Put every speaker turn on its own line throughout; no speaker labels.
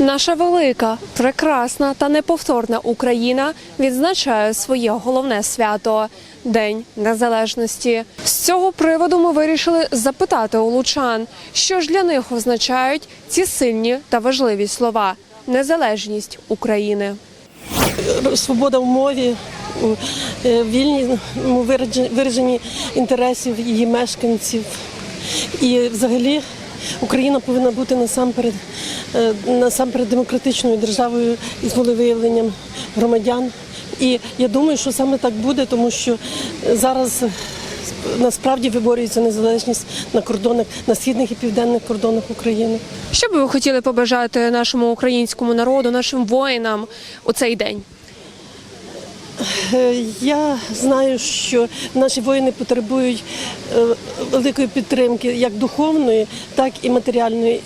Наша велика, прекрасна та неповторна Україна відзначає своє головне свято День Незалежності. З цього приводу ми вирішили запитати у лучан, що ж для них означають ці сильні та важливі слова незалежність України.
свобода в мові, е, вільні виражені інтересів її мешканців. І взагалі Україна повинна бути насамперед, е, насамперед демократичною державою із волевиявленням громадян. І я думаю, що саме так буде, тому що зараз е, насправді виборюється незалежність на кордонах, на східних і південних кордонах України.
Що би ви хотіли побажати нашому українському народу, нашим воїнам у цей день?
Е, Я знаю, що наші воїни потребують е, великої підтримки, як духовної, так і матеріальної.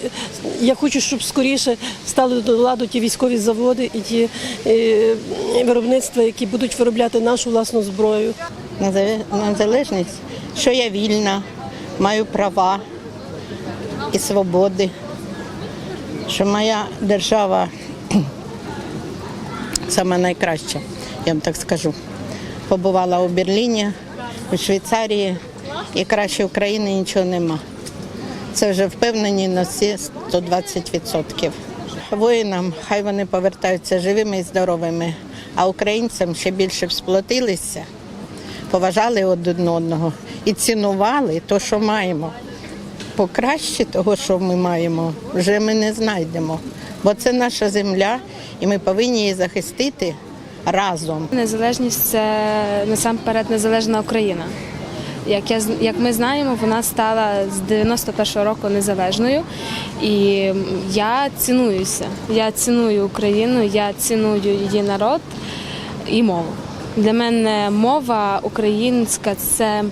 Я хочу, щоб скоріше стали до ладу ті військові заводи і ті е, виробництва, які будуть виробляти нашу власну зброю.
Незалежність, що я вільна, маю права і свободи, що моя держава саме найкраща, я вам так скажу. Побувала у Берліні, у Швейцарії і краще України нічого нема. Це вже впевнені на всі 120%. Воїнам хай вони повертаються живими і здоровими, а українцям ще більше б сплотилися поважали один одного і цінували те, що маємо. Покраще того, що ми маємо, вже ми не знайдемо. Бо це наша земля, і ми повинні її захистити разом.
Незалежність це насамперед незалежна Україна. Як я як ми знаємо, вона стала з 91-го року незалежною, і я цінуюся. Я ціную Україну, я ціную її народ і мову. Для мене мова українська це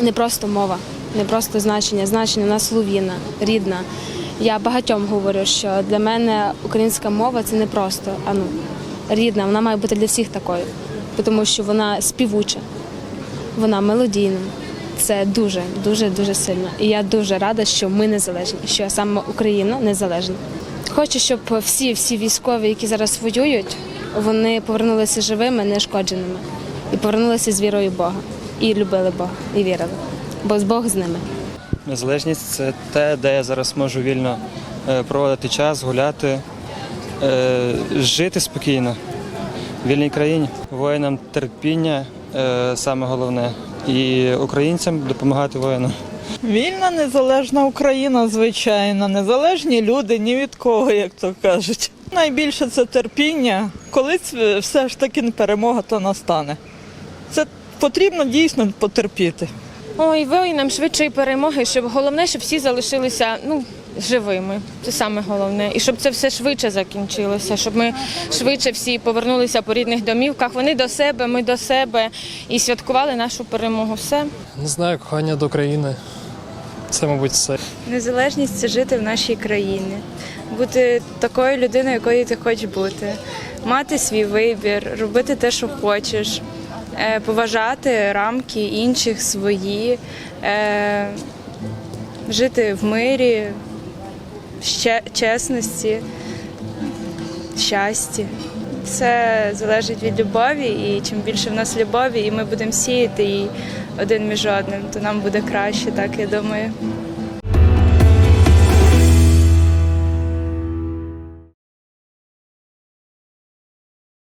не просто мова, не просто значення. Значення вона слов'яна, рідна. Я багатьом говорю, що для мене українська мова це не просто а ну, рідна, вона має бути для всіх такою, тому що вона співуча, вона мелодійна. Це дуже, дуже, дуже сильно. І я дуже рада, що ми незалежні, що саме Україна незалежна. Хочу, щоб всі, всі військові, які зараз воюють, вони повернулися живими, нешкодженими. І повернулися з вірою в Бога. І любили Бога, і вірили. Бо Бог з ними.
Незалежність це те, де я зараз можу вільно е, проводити час, гуляти, е, жити спокійно в вільній країні. Воїнам терпіння е, саме головне. І українцям допомагати воїнам.
Вільна незалежна Україна, звичайно, незалежні люди ні від кого, як то кажуть. Найбільше це терпіння. Колись е, все ж таки перемога то настане. Це потрібно дійсно потерпіти.
Ой, воїнам швидшої перемоги, щоб головне, щоб всі залишилися ну, живими. Це саме головне. І щоб це все швидше закінчилося, щоб ми швидше всі повернулися по рідних домівках. Вони до себе, ми до себе і святкували нашу перемогу. Все.
Не знаю, кохання до країни. Це, мабуть, все.
Незалежність це жити в нашій країні, бути такою людиною, якою ти хочеш бути, мати свій вибір, робити те, що хочеш, е, поважати рамки інших свої, е, жити в мирі, ще- чесності, щасті. Все залежить від любові, і чим більше в нас любові, і ми будемо сіяти її один між одним, то нам буде краще, так я думаю.